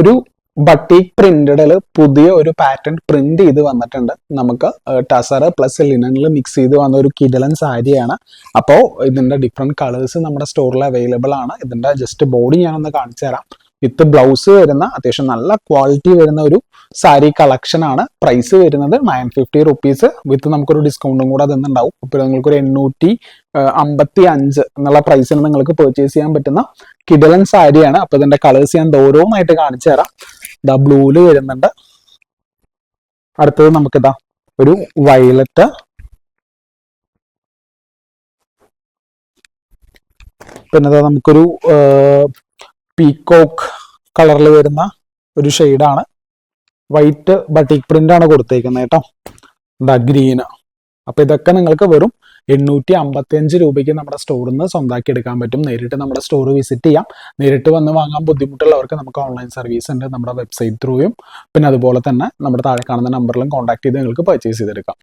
ഒരു ബട്ടീക് പ്രിന്റഡിൽ പുതിയ ഒരു പാറ്റേൺ പ്രിന്റ് ചെയ്ത് വന്നിട്ടുണ്ട്. നമുക്ക് ടസർ പ്ലസ് ലിനനിൽ മിക്സ് ചെയ്ത് വന്ന ഒരു കിഡലൻ സാരിയാണ്. അപ്പോൾ ഇതിന്റെ ഡിഫറെന്റ് കളേഴ്സ് നമ്മുടെ സ്റ്റോറിൽ അവൈലബിൾ ആണ്. ഇതിന്റെ ജസ്റ്റ് ബോഡി ഞാനൊന്ന് കാണിച്ചു തരാം വിത്ത് ബ്ലൗസ് വരുന്ന അത്യാവശ്യം നല്ല ക്വാളിറ്റി വരുന്ന ഒരു സാരി കളക്ഷൻ ആണ്. പ്രൈസ് വരുന്നത് നയൻ ഫിഫ്റ്റി റുപ്പീസ് വിത്ത് നമുക്കൊരു ഡിസ്കൗണ്ടും കൂടെ അതിന്നുണ്ടാവും. ഇപ്പോൾ നിങ്ങൾക്കൊരു എണ്ണൂറ്റി അമ്പത്തി അഞ്ച് എന്നുള്ള പ്രൈസിന് നിങ്ങൾക്ക് പെർച്ചേസ് ചെയ്യാൻ പറ്റുന്ന കിഡലൻ സാരിയാണ്. അപ്പൊ ഇതിന്റെ കളേഴ്സ് ഞാൻ ഓരോന്നായിട്ട് കാണിച്ചു തരാം. ഇതാ ബ്ലൂൽ വരുന്നുണ്ട്. അടുത്തത് നമുക്കിതാ ഒരു വയലറ്റ് പിന്നെ നമുക്കൊരു പീക്കോക്ക് കളറിൽ വരുന്ന ഒരു ഷെയ്ഡാണ് വൈറ്റ് ബട്ടിക് പ്രിന്റ് ആണ് കൊടുത്തേക്കുന്നത് കേട്ടോ. എന്താ ഗ്രീന് അപ്പൊ ഇതൊക്കെ നിങ്ങൾക്ക് വെറും എണ്ണൂറ്റി അമ്പത്തി അഞ്ച് രൂപയ്ക്ക് നമ്മുടെ സ്റ്റോറിൽ നിന്ന് സ്വന്തമാക്കി എടുക്കാൻ പറ്റും. നേരിട്ട് നമ്മുടെ സ്റ്റോർ വിസിറ്റ് ചെയ്യാം. നേരിട്ട് വന്ന് വാങ്ങാൻ ബുദ്ധിമുട്ടുള്ളവർക്ക് നമുക്ക് ഓൺലൈൻ സർവീസ് ഉണ്ട് നമ്മുടെ വെബ്സൈറ്റ് ത്രൂയും പിന്നെ അതുപോലെ തന്നെ നമ്മുടെ താഴെ കാണുന്ന നമ്പറിലും കോൺടാക്ട് ചെയ്ത് നിങ്ങൾക്ക് പർച്ചേസ് ചെയ്തെടുക്കാം.